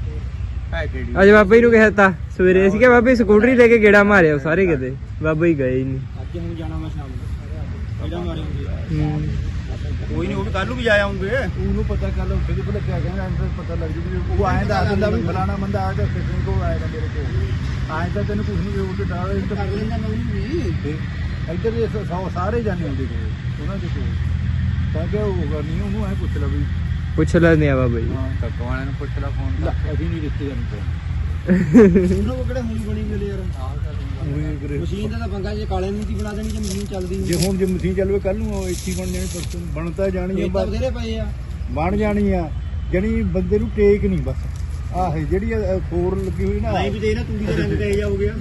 ਹੈ ਖੇੜੀ ਅੱਜ ਬਾਬਾ ਜੀ ਨੂੰ ਕਿਹਾ ਤਾ ਸਵੇਰੇ ਸੀਗਾ ਬਾਬਾ ਜੀ ਸਕੂਟਰੀ ਲੈ ਕੇ ਗੇੜਾ ਮਾਰਿਆ ਸਾਰੇ ਕਿਤੇ। ਬਾਬਾ ਜੀ ਗਏ ਹੀ ਨਹੀਂ। ਅੱਜ ਹੁਣ ਜਾਣਾ ਮੈਂ ਸ਼ਾਮ ਨੂੰ। ਹੂੰ। ਕੋਈ ਨਹੀਂ ਉਹ ਵੀ ਕੱਲ ਨੂੰ ਵੀ ਜਾ ਆਉਂਗੇ। ਉਹਨੂੰ ਪਤਾ ਕੱਲ ਉੱਥੇ ਦੀ ਭੁੱਲ ਕਿਆ ਕਹਿੰਦਾ ਅੰਦਰ ਪਤਾ ਲੱਗ ਜੂ ਵੀ ਉਹ ਆਏ ਦੱਸ ਦਿੰਦਾ ਵੀ ਫਲਾਣਾ ਬੰਦਾ ਆ ਗਿਆ ਕਿਸੇ ਕੋਲ ਆਏਗਾ ਮੇਰੇ ਕੋਲ। ਆਏ ਤਾਂ ਤੈਨੂੰ ਕੁਝ ਨਹੀਂ ਉਹ ਤੇ ਡਾਲ ਇੱਧਰ ਕਰ ਲੈਂਦਾ ਮੈਂ ਉਹਨੂੰ ਵੀ। ਤੇ ਇੱਧਰ ਦੇ ਸ- ਸਾਰੇ ਜਾਣੇ ਹੁੰਦੇ ਕੋਲ ਉਹਨਾਂ ਦੇ ਕੋਲ। ਤਾਂ ਕਿ ਉਹ ਨਹੀਂ ਉਹਨੂੰ ਐ ਪੁੱਛ ਲਾ ਵੀ। ਪੁੱਛ ਲੈਂਦੇ ਆ ਬਾਬਾ ਜੀ। ਹਾਂ ਕੱਕੋ ਵਾਲਿਆਂ ਨੂੰ ਪੁੱਛ ਲਾ ਫੋਨ ਲੈ, ਅਸੀਂ ਨਹੀਂ ਰਿਸ਼ਤੇ ਜਾਂਦੇ ਉਹਨਾਂ ਕੋਲ ਕਿਹੜੇ ਹੁਣ ਬਣੀ ਮਿਲੇ ਯਾਰ। ਉਹੀ ਕਰੇ। ਮਸ਼ੀਨ ਦਾ ਤਾਂ ਪੰਗਾ ਜੇ ਕਾਲੇ ਨੂੰ ਦੀ ਬਣਾ ਦੇਣੀ ਜੇ ਮਸ਼ੀਨ ਚੱਲਦੀ ਜੇ ਹੁਣ ਜੇ ਮਸੀਂ ਚੱਲਵੇ ਕੱਲ ਨੂੰ ਉਹ ਇੱਥੇ ਬਣ ਜਾਣੀ ਪਰਸੋਂ ਨੂੰ। ਬਣ ਤਾਂ ਜਾਣੀ ਆ ਇਹ ਤਾਂ ਬਸ ਬਥੇਰੇ ਪਏ ਆ। ਬਣ ਜਾਣੀ ਆ। ਜਣੀ ਬੰਦੇ ਨੂੰ ਟੇਕ ਨਹੀਂ ਬਸ। ਆਹ ਜਿਹੜੀ ਫੋਰ ਲੱਗੀ ਹੋਈ ਨਾ ਨਹੀਂ ਵੀ ਦੇ ਨਾ ਤੂੜੀ ਦਾ ਰੰਗ ਕਹੇ ਜਾਊਗਾ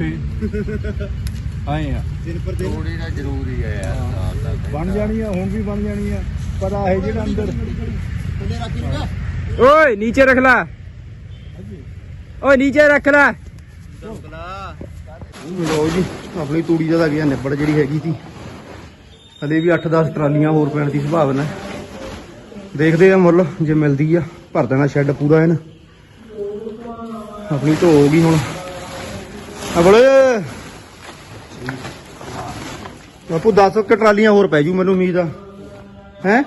ਆਏ ਆ। ਦਿਨ ਪਰ ਦਿਨ ਥੋੜੀ ਦਾ ਜ਼ਰੂਰੀ ਹੈ। ਯਾਰ। ਬਣ ਜਾਣੀ ਆ ਹੁਣ ਵੀ ਬਣ ਜਾਣੀ ਆ ਪਰ ਆਹ ਜਿਹੜਾ ਅੰਦਰ ਓਏ ਨੀਚੇ ਰੱਖ ਲਾ। ਓ ਨੀਚੇ ਰੱਖ ਲੈ। ਲੋ ਜੀ ਆਪਣੀ ਤੂੜੀ ਦਾ ਗਿਆ ਨਿਬੜ ਜਿਹੜੀ ਹੈਗੀ ਸੀ। ਹਲੇ ਵੀ 8-10 ਟਰਾਲੀਆਂ ਹੋਰ ਪੈਣ ਦੀ ਸੰਭਾਵਨਾ। ਹੈ ਦੇਖਦੇ ਆ ਮੁੱਲ ਜੇ ਮਿਲਦੀ ਆ ਭਰ ਦੇਣਾ ਸ਼ੈੱਡ ਪੂਰਾ ਇਹਨ। ਆਪਣੀ ਧੋ ਹੋ ਗਈ ਹੁਣ। ਅਬਲੇ ਬਾਪੂ 10 ਕੁ ਟਰਾਲੀਆਂ ਹੋਰ ਪੈ ਜੂ ਮੈਨੂੰ ਉਮੀਦ ਆ। ਹੈ?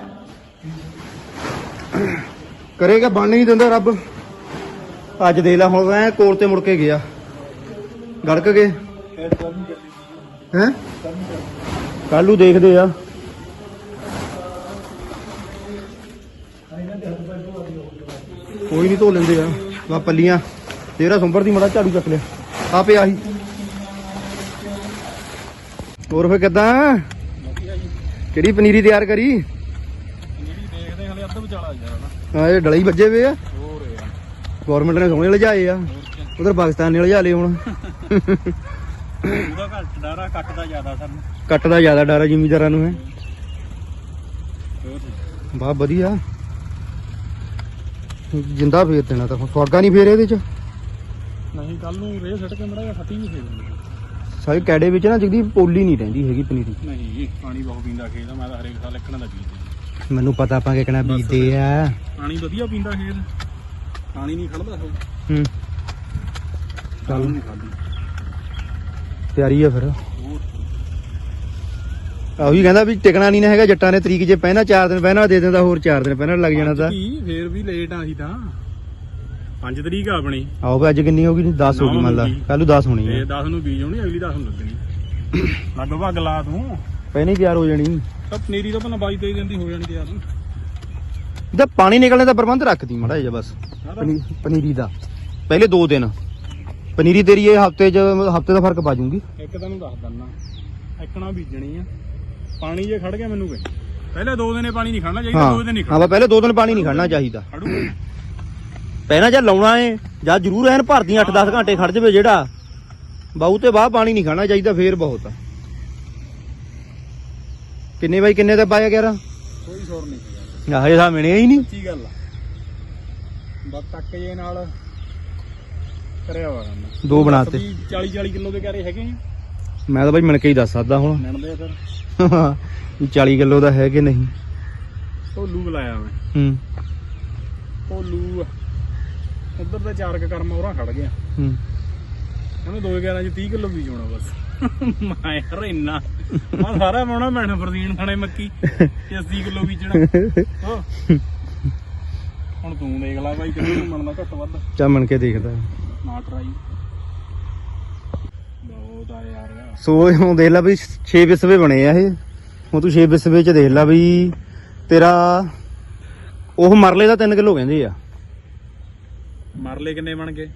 ਕਰੇਗਾ, ਬਣ ਨਹੀਂ ਦਿੰਦਾ ਰੱਬ। ਅੱਜ ਦੇ ਲੈ ਹੁਣ, ਐ ਕੋਲ ਤੇ ਮੁੜ ਕੇ ਗਿਆ। ਗੜਕ ਗਏ ਹੈ? ਕੱਲ ਦੇਖਦੇ ਆ। ਕੋਈ ਨਹੀਂ ਧੋ ਲੈਂਦੇ ਆ। ਵਾ ਪੱਲੀਆਂ। ਤੇਰਾ ਸੰਭਰ ਦੀ ਮੜਾ ਝਾੜੂ ਚੱਕ ਲਿਆ। ਆ ਪਿਆ ਸੀ ਹੋਰ ਫੇ ਕਿਦਾਂ? ਕਿਹੜੀ ਪਨੀਰੀ ਤਿਆਰ ਕਰੀ? ਦੇਖਦੇ ਹਲੇ ਅੱਧ ਵਿਚਾਲਾ ਯਾਰ ਹਾਂ ਇਹ ਡਲੇ ਹੀ ਵੱਜੇ ਵੇ ਆ। ਹੋਰ ਯਾਰ ਗਵਰਨਮੈਂਟ ਨੇ ਸੋਹਣੇ ਲਿਜਾਏ ਆ। ਉਧਰ ਪਾਕਿਸਤਾਨ ਨੇ ਲਿਜਾ ਲਏ ਹੁਣ। ਉਹਦਾ ਘੱਟ ਡਾਰਾ ਕੱਟਦਾ ਜ਼ਿਆਦਾ ਸਾਨੂੰ ਕੱਟ ਦਾ ਜ਼ਿਆਦਾ ਡਰ ਆ ਜ਼ਿਮੀਦਾਰਾਂ ਨੂੰ ਹੈ। ਬਾ ਵਧੀਆ। ਜਿੰਦਾ ਫੇਰ ਦੇਣਾ ਤਾਂ ਸਵਾਗਾ ਨਹੀਂ ਫੇਰ ਇਹਦੇ ਚ। ਨਹੀਂ ਕੱਲ ਨੂੰ ਰੇਹ ਸੱਟ ਕੇ ਮੜਾ ਜਾਂ ਫੱਟੀ ਨਹੀਂ ਫੇਰਨੀ ਸਾਰੇ ਕੈੜੇ ਵਿੱਚ ਨਾ ਜਗਦੀ ਪੋਲੀ ਨਹੀਂ ਰਹਿੰਦੀ ਹੈਗੀ ਪਨੀਰੀ ਨਹੀਂ ਪਾਣੀ ਬਹੁਤ ਪੀਂਦਾ ਖੇਤ ਮੈਂ ਤਾਂ ਹਰੇਕ ਸਾਲ ਇੱਕਣਾ ਦਾ ਪੀਂਦਾ ਮੈਨੂੰ ਪਤਾ ਆਪਾਂ ਕਿਹਕਣਾ ਬੀਜਦੇ ਆ। ਪਾਣੀ ਵਧੀਆ ਪੀਂਦਾ ਖੇਤ ਪਾਣੀ ਨਹੀਂ ਖੜਦਾ ਉਹ। ਹੂੰ। ਚੱਲ। ਨਹੀਂ ਖਾਂਦੀ ਤਿਆਰੀ ਆ ਫਿਰ। ਹੋਰ? ਉਹੀ ਕਹਿੰਦਾ ਵੀ ਟਿਕਣਾ ਨਹੀਂ ਨਾ ਹੈਗਾ ਜੱਟਾਂ ਨੇ ਤਰੀਕ ਜੇ ਪਹਿਨਾ 4 ਦਿਨ ਪਹਿਨਾ ਦੇ ਦਿੰਦਾ ਹੋਰ 4 ਦਿਨ ਪਹਿਨਾ ਲੱਗ ਜਾਣਾ ਤਾਂ। ਕੀ ਫੇਰ ਵੀ ਲੇਟ ਆ ਅਸੀਂ ਤਾਂ। 5 ਤਰੀਕ ਆ ਆਪਣੀ। ਆਓ ਵੀ ਅੱਜ ਕਿੰਨੀ ਹੋ ਗਈ? 10 ਹੋ ਗਈ ਮੰਨ ਲਾ। ਕੱਲ ਨੂੰ 10 ਹੋਣੀ ਤੇ ਹੈ 10 ਨੂੰ ਬੀਜ ਹੋਣੀ ਅਗਲੀ 10 ਨੂੰ ਲੱਗਣੀ [coughs] ਲਗਭਗ ਲਾ ਤੂੰ। ਪਹਿਲਾਂ ਤਿਆਰ ਹੋ ਜਾਣੀ। ਤਾਂ ਪਨੀਰੀ ਤਾਂ ਪਹਿਲਾਂ 22 23 ਦਿਨ ਦੀ ਹੋ ਜਾਣੀ ਤਿਆਰ। ਇਹਦਾ ਪਾਣੀ ਨਿਕਲਣੇ ਦਾ ਪ੍ਰਬੰਧ ਰੱਖਦੀ ਮਾੜਾ ਜਿਹਾ ਬਸ। ਪਨੀ- ਪਨੀਰੀ ਦਾ। ਪਹਿਲੇ 2 ਦਿਨ। ਪਨੀਰੀ ਤੇਰੀ ਇਹ ਹਫ਼ਤੇ ਚ ਹਫ਼ਤੇ ਦਾ ਫ਼ਰਕ ਪਾ ਜੂਗੀ। ਇੱਕ ਤੈਨੂੰ ਦੱਸ ਦਿੰਨਾ ਇੱਕਣਾ ਬੀਜਣੀ ਆ। ਪਾਣੀ ਜੇ ਖੜ ਗਿਆ ਮੈਨੂੰ ਕਹੀ ਪਹਿਲੇ ਦੋ ਦਿਨੇ ਪਾਣੀ ਨਹੀਂ ਖੜਨਾ ਚਾਹੀਦਾ ਹਾਂ। ਦੋ ਦਿਨ ਨਹੀਂ ਹਾਂ ਬਸ ਪਹਿਲੇ 2 ਦਿਨ ਪਾਣੀ ਨਹੀਂ ਖੜਨਾ ਚਾਹੀਦਾ। ਖੜੂ ਪਹਿਲਾਂ ਜਾਂ ਲਾਉਣਾ ਏ? ਜਾਂ ਜ਼ਰੂਰ ਐਨ ਭਰਦੀ 8-10 ਘੰਟੇ ਖੜ ਜਵੇ ਜਿਹੜਾ। ਬਾਹੂ ਤੇ ਬਾਹ ਪਾਣੀ ਨਹੀਂ ਖਾਣਾ ਚਾਹੀਦਾ ਫੇਰ ਬਹੁਤ ਆ। ਕਿੰਨੇ ਬਾਈ ਕਿੰਨੇ ਦਾ ਪਾਇਆ 11 ਕੋਈ ਸ਼ੋਰ ਨਹੀਂ ਆਹੇ ਸਾ ਮਿਲਿਆ ਹੀ ਨਹੀਂ। ਸੱਚੀ ਗੱਲ ਆ। ਬਸ ਤੱਕ ਜੇ ਨਾਲ ਕਰਿਆ ਵਾ ਕੰਮ। ਦੋ ਬਣਾਤੇ। 40 40 ਕਿਲੋ ਦੇ ਕਰੇ ਹੈਗੇ ਆ। ਮੈਂ ਤਾਂ ਬਾਈ ਮਿਣ ਕੇ ਹੀ ਦੱਸ ਸਕਦਾ ਹੁਣ। ਫਿਰ। 40 ਕਿਲੋ ਦਾ ਹੈ ਕਿ ਨਹੀਂ? ਢੋਲੂ ਬੁਲਾਇਆ ਮੈਂ। ਹੂੰ। ਢੋਲੂ ਉਧਰ ਤਾਂ ਚਾਰ ਕੁ ਕਰਮ ਹੋਰਾਂ ਖੜ ਗਿਆ ਹੂੰ। ਉਹਨੇ 211 ਚ 30 ਕਿਲੋ ਬੀਜ ਹੋਣਾ ਬਸ। ਮੈਂ ਯਾਰ ਇੰਨਾ। ਮੈਂ ਸਾਰਾ ਪਾਉਣਾ ਮੈਣਾ ਫਰਦੀਨ ਖਾਣੇ ਮੱਕੀ ਤੇ 80 ਕਿਲੋ ਬੀਜਣਾ ਹੁਣ ਤੂੰ ਦੇਖ ਲੈ ਬਾਈ ਕਿੰਨੇ ਨੂੰ ਮੰਨਦਾ ਘੱਟ ਵੱਧ। ਚਾ ਮਿਣ ਕੇ ਦੇਖਦਾ। ਨਾ ਟਰਾਈ ਬਹੁਤ ਆ ਯਾਰ। ਸੋ ਹੁਣ ਦੇਖ ਲੈ ਵੀ 6 ਵਿਸਵੇ ਬਣੇ ਆ ਇਹ। ਹੁਣ ਤੂੰ 6 ਵਿਸਵੇ ਚ ਦੇਖ ਲੈ ਵੀ ਤੇਰਾ ਉਹ ਮਰਲੇ ਦਾ 3 ਕਿਲੋ ਕਹਿੰਦੇ ਆ। ਮਰਲੇ ਕਿੰਨੇ ਬਣ ਗਏ?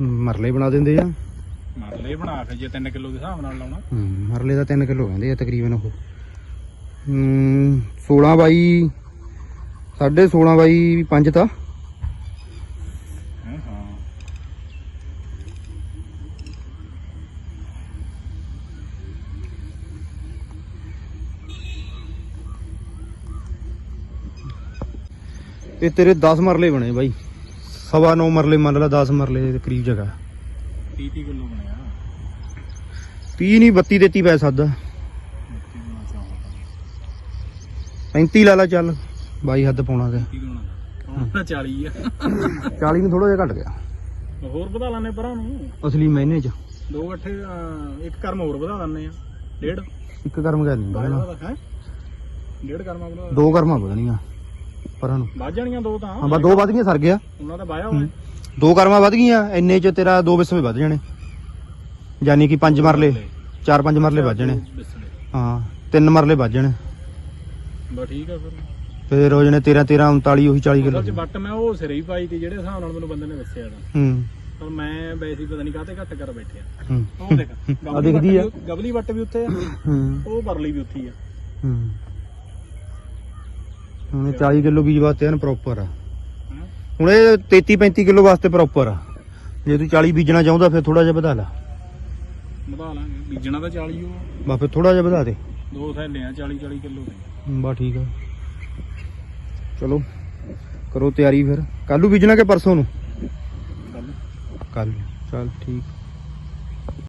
ਮਰਲੇ ਬਣਾ ਦਿੰਦੇ ਆ। ਮਰਲੇ ਬਣਾ ਕੇ ਜੇ 3 ਕਿਲੋ ਦੇ ਹਿਸਾਬ ਨਾਲ ਲਾਉਣਾ। ਮਰਲੇ ਦਾ 3 ਕਿਲੋ ਕਹਿੰਦੇ ਆ ਤਕਰੀਬਨ ਉਹ। ਹੂੰ 16 ਬਾਈ 16.5 ਬਾਈ 5 ਤਾਂ। ਹੈਂ, ਹਾਂ। ਇਹ ਤੇਰੇ 10 ਮਰਲੇ ਬਣੇ ਬਾਈ। ਸਵਾ 9 ਮਰਲੇ ਮੰਨ ਲਾ 10 ਮਰਲੇ ਦੇ ਕਰੀਬ ਜਗ੍ਹਾ। 30 30 ਕਿਲੋ ਬਣਿਆ। 30 ਨਹੀਂ 32 33 ਪੈ ਸਕਦਾ 30 ਗੁਣਾ ਚਾਹ 35 ਲਾ ਲਾ ਚੱਲ ਬਾਈ ਹੱਦ ਪਾਉਣਾ ਤੇ। 30 ਗੁਣਾ ਹੁਣ ਤਾਂ 40 ਆ। 40 ਨੂੰ ਥੋੜਾ ਜਿਹਾ ਘਟ ਗਿਆ। ਹੋਰ ਵਧਾ ਲਾਣੇ ਪਰਾਂ ਨੂੰ। ਅਸਲੀ ਮਹੀਨੇ ਚ। ਦੋ ਅੱਠੇ ਅਹ, ਇੱਕ ਕਰਮ ਹੋਰ ਵਧਾ ਦਿੰਨੇ ਆ। ਡੇਢ। ਇੱਕ ਕਰਮ ਕਰ ਨਹੀਂ ਡੇਢ ਕਰਮਾ ਵਧਾ ਦੋ ਕਰਮਾਂ ਵਧਣੀਆਂ। ਪਰਾਂ ਨੂੰ। ਵੱਧ ਜਾਣੀਆਂ ਦੋ ਤਾਂ। ਹਾਂ ਬਸ ਦੋ ਵਧ ਗਈਆਂ ਸਰ ਗਿਆ। ਉਹਨਾਂ ਦਾ ਵਾਇਆ ਹੋਇਆ। ਦੋ ਕਰਮਾਂ ਵਧ ਗਈਆਂ ਇੰਨੇ ਚ ਤੇਰਾ ਦੋ ਵਿਸਵੇ ਵੱਧ ਜਾਣੇ। ਯਾਨੀ ਕਿ ਪੰਜ ਮਰਲੇ ਚਾਰ ਪੰਜ ਮਰਲੇ ਵੱਧ ਜਾਣੇ। ਹਾਂ ਤਿੰਨ ਮਰਲੇ ਵੱਧ ਜਾਣੇ। ਬਸ ਠੀਕ ਆ ਫਿਰ। ਫੇਰ ਹੋ ਜਾਣੇ 13 13 39 ਉਹੀ 40 ਕਿਲੋ ਅਸਲ ਚ ਵੱਟ ਮੈਂ ਉਹ ਸਿਰੇ ਹੀ ਪਾਈ ਤੀ ਜਿਹੜੇ ਹਿਸਾਬ ਨਾਲ ਮੈਨੂੰ ਬੰਦੇ ਨੇ ਦੱਸਿਆ ਤਾਂ ਹੂੰ। ਪਰ ਮੈਂ ਵੈਸੇ ਪਤਾ ਨਹੀਂ ਕਾਹਤੇ ਘੱਟ ਕਰ ਬੈਠਿਆ। ਹੂੰ। ਉਹ ਦੇਖ ਆ ਦਿਖਦੀ ਆ। ਗਬਲੀ ਵੱਟ ਵੀ ਉੱਥੇ ਆ। ਹੂੰ। ਉਹ ਪਰਲੀ ਵੀ ਉੱਥੇ ਆ। ਹੂੰ। ਹੁਣ ਇਹ 40 ਕਿਲੋ ਬੀਜ ਵਾਸਤੇ ਹਨ ਪ੍ਰੋਪਰ ਆ। ਹੈਂ। ਹੁਣ ਇਹ 33 35 ਕਿਲੋ ਵਾਸਤੇ ਪ੍ਰੋਪਰ ਆ। ਜੇ ਤੂੰ 40 ਬੀਜਣਾ ਚਾਹੁੰਦਾ ਫਿਰ ਥੋੜਾ ਜਿਹਾ ਵਧਾ ਲਾ। ਵਧਾ ਲਾਂਗੇ। ਬੀਜਣਾ ਤਾਂ 40 ਉਹ ਬਾ ਫਿਰ ਥੋੜਾ ਜਿਹਾ ਵਧਾ ਦੇ। ਦੋ ਥੈਲੇ ਆ 40 40 ਕਿਲੋ ਦੇ। ਬਾ ਠੀਕ ਆ। ਚਲੋ ਕਰੋ ਤਿਆਰੀ ਫਿਰ। ਕੱਲੂ ਬੀਜਣਾ ਕਿ ਪਰਸੋਂ ਨੂੰ? ਕੱਲ ਚੱਲ ਠੀਕ